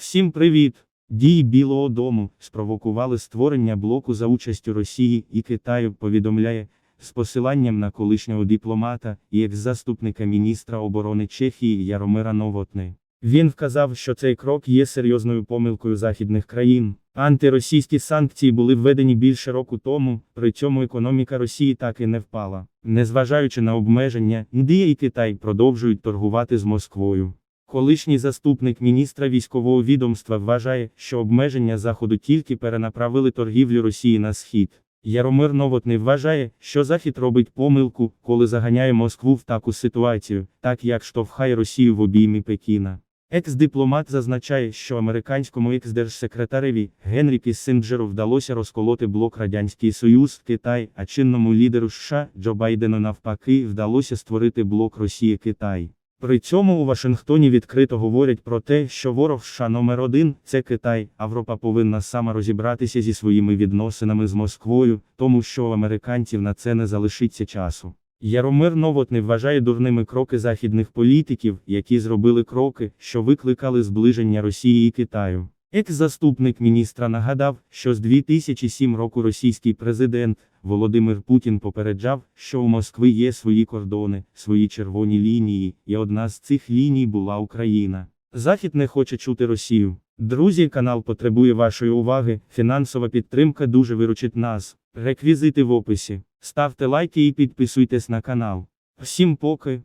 Всім привіт! Дії Білого Дому спровокували створення блоку за участю Росії і Китаю, повідомляє з посиланням на колишнього дипломата і екс-заступника міністра оборони Чехії Яромира Новотни. Він вказав, що цей крок є серйозною помилкою західних країн. Антиросійські санкції були введені більше року тому, при цьому економіка Росії так і не впала. Незважаючи на обмеження, Індія і Китай продовжують торгувати з Москвою. Колишній заступник міністра військового відомства вважає, що обмеження Заходу тільки перенаправили торгівлю Росії на схід. Яромир Новотний вважає, що Захід робить помилку, коли заганяє Москву в таку ситуацію, так як штовхає Росію в обіймі Пекіна. Екс-дипломат зазначає, що американському екс-держсекретареві Генрі Кіссинджеру вдалося розколоти блок Радянський Союз, Китай, а чинному лідеру США Джо Байдену навпаки вдалося створити блок Росії-Китай. При цьому у Вашингтоні відкрито говорять про те, що ворог США номер один це Китай, Авропа повинна сама розібратися зі своїми відносинами з Москвою, тому що у американців на це не залишиться часу. Яромир Новотний вважає дурними кроки західних політиків, які зробили кроки, що викликали зближення Росії і Китаю. Екс-заступник міністра нагадав, що з 2007 року російський президент Володимир Путін попереджав, що у Москви є свої кордони, свої червоні лінії, і одна з цих ліній була Україна. Захід не хоче чути Росію. Друзі, канал потребує вашої уваги. Фінансова підтримка дуже виручить нас. Реквізити в описі. Ставте лайки і підписуйтесь на канал. Всім поки.